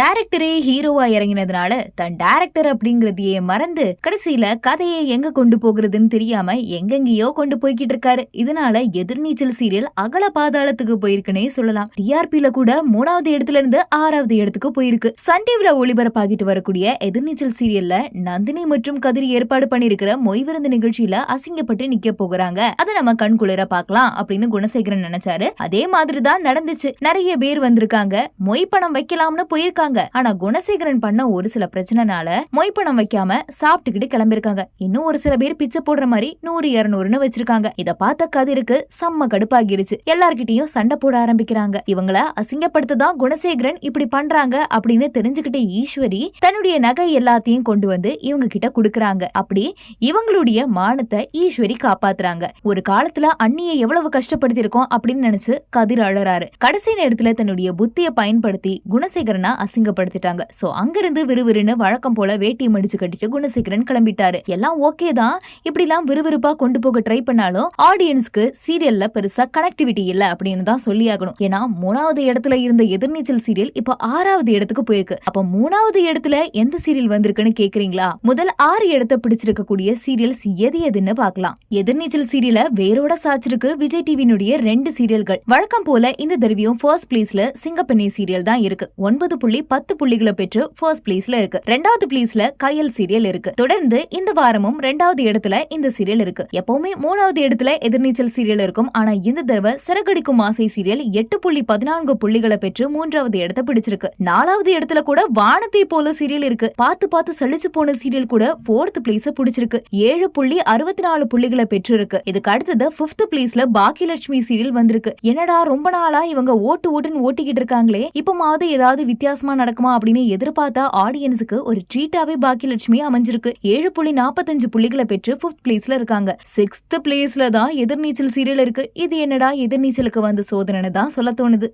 டைரக்டரே ஹீரோவா இறங்கினதுனால தன் டைரக்டர் அப்படிங்கறதையே மறந்து கடைசியில கதையை எங்க கொண்டு போகிறதுன்னு தெரியாம எங்கெங்கேயோ கொண்டு போய்கிட்டு இருக்காரு. இதனால எதிர்நீச்சல் சீரியல் அகல பாதாளத்துக்கு போயிருக்குன்னே சொல்லலாம். டிஆர்பில கூட மூணாவது இடத்துல இருந்து ஆறாவது இடத்துக்கு போயிருக்கு. சன் டிவில ஒளிபரப்பாகிட்டு வரக்கூடிய எதிர்நீச்சல் சீரியல்ல நந்தினி மற்றும் கதிர் ஏற்பாடு பண்ணிருக்கிற மொய் விருந்து நிகழ்ச்சியில அசிங்கப்பட்டு நிக்க போகிறாங்க. அதை நம்ம கண்குளிர பார்க்கலாம் அப்படின்னு குணசேகரன் நினைச்சாரு. அதே மாதிரி தான் நடந்துச்சு. நிறைய பேர் வந்திருக்காங்க. மொய் பணம் வைக்கலாம்னு போயிருக்காங்க. ஆனா குணசேகரன் பண்ண ஒரு சில பிரச்சனைனால மொய் பணம் வைக்காம சாப்பிட்டுக்கிட்டு கிளம்பிருக்காங்க இன்னும் ஒரு சில பேர் பிச்சை போடுற மாதிரி நூறு இருநூறுன்னு வச்சிருக்காங்க. இத பார்த்த கதிருக்கு செம்ம கடுப்பாகிருச்சு. எல்லார்கிட்டயும் சண்டை போட ஆரம்பிக்கிறாங்க. இவங்கள அசிங்கப்படுத்ததான் குணசேகரன் இப்படி பண்றாங்க அப்படின்னு தெரிஞ்சுக்கிட்ட ஈஸ்வரி தன்னுடைய நகை எல்லாத்தையும் கொண்டு வந்து இவங்க கிட்ட குடுக்கறாங்க. அப்படி இவங்களுடைய மானத்தை ஈஸ்வரி காப்பாத்துறாங்க. ஒரு காலத்துல அண்ணியை எவ்வளவு கஷ்டப்படுத்திருக்கோம் அப்படின்னு நினைச்சு கதிர் அழறாரு. கடைசி நேரத்துல தன்னுடைய புத்திய பயன்படுத்தி குணசேகரனா அசிங்கப்படுத்திட்டாங்க. சோ அங்கிருந்து விறுவிறுன்னு வழக்கம் போல வேட்டியை மடிச்சு கட்டிட்டு குணசேகரன் கிளம்பிட்டாரு. எல்லாம் ஓகே தான். இப்படி எல்லாம் விறுவிறுப்பா கொண்டு போக ட்ரை பண்ணாலும் ஆடியன்ஸ்க்கு சீரியல்ல பெருசா கனெக்டிவிட்டி இல்ல அப்படின்னு தான் சொல்லியாகணும். ஏன்னா மூணாவது இடத்துல இருந்த எதிர்நீச்சல் சீரியல் இப்ப ஆறாவது இடத்துக்கு போயிருக்கு. அப்ப மூணாவது இடத்துல எந்த சீரியல் வந்திருக்குன்னு கேக்குறீங்களா? முதல் ஆறு இடத்தை பிடிச்சிருக்கக்கூடிய சீரியல்ஸ் எது எதுன்னு பாக்கலாம் எதிர்நீச்சல் சீரியல வேரோட சாச்சிருக்கு விஜய் டிவியினுடைய ரெண்டு சீரியல்கள் வழக்கம் போல இந்த தடவையும் ஃபர்ஸ்ட் பிளேஸ்ல சிங்கப்பெண்ணை சீரியல் தான் இருக்கு. ஒன்பது புள்ளி பத்து புள்ளிகளை பெற்று ஃபர்ஸ்ட் பிளேஸ்ல இருக்கு. ரெண்டாவது பிளேஸ்ல கையல் சீரியல் இருக்கு. தொடர்ந்து இந்த வாரமும் ரெண்டாவது இடத்துல இந்த சீரியல் இருக்கு. எப்பவுமே மூணாவது இடத்துல எதிர்நீச்சல் சீரியல் இருக்கும். ஆனா இந்த தடவை சிறகடிக்கும் ஆசை சீரியல் எட்டு புள்ளி பதினான்கு புள்ளிகளை பெற்று மூன்றாவது இடத்தை பிடிச்சிருக்கு. நாலாவது இடத்துல கூட வானத்தை போல சீரியல் இருக்கு. பார்த்து பார்த்து சலிச்சு போன சீரியல் கூட போர்த் பிளேஸ பிடிச்சிருக்கு. ஏழு புள்ளி அறுபத்தி நாலு புள்ளிகளை பெற்றிருக்கு. இதுக்கு அடுத்தது பிப்த் பிளேஸ்ல பாக்கியலட்சுமி சீரியல் வந்திருக்கு. என்னடா ரொம்ப நாளா இவங்க ஓட்டு ஓட்டுன்னு ஓட்டிக்கிட்டு இருக்காங்களே. இப்பமாவது ஏதாவது வித்தியாசமா நடக்குமா அப்படின்னு எதிர்பார்த்தா ஆடியன்ஸுக்கு ஒரு ட்ரீட்டாவே பாக்கியலட்சுமி அமைஞ்சிருக்கு. ஏழு புள்ளி நாற்பத்தஞ்சு புள்ளிகளை பெற்று ஃபிஃப்த் பிளேஸ்ல இருக்காங்க. சிக்ஸ்த் பிளேஸ்ல தான் எதிர்நீச்சல் சீரியல் இருக்கு. இது என்னடா எதிர்நீச்சலுக்கு வந்த சோதனைன்னு தான் சொல்ல தோணுது.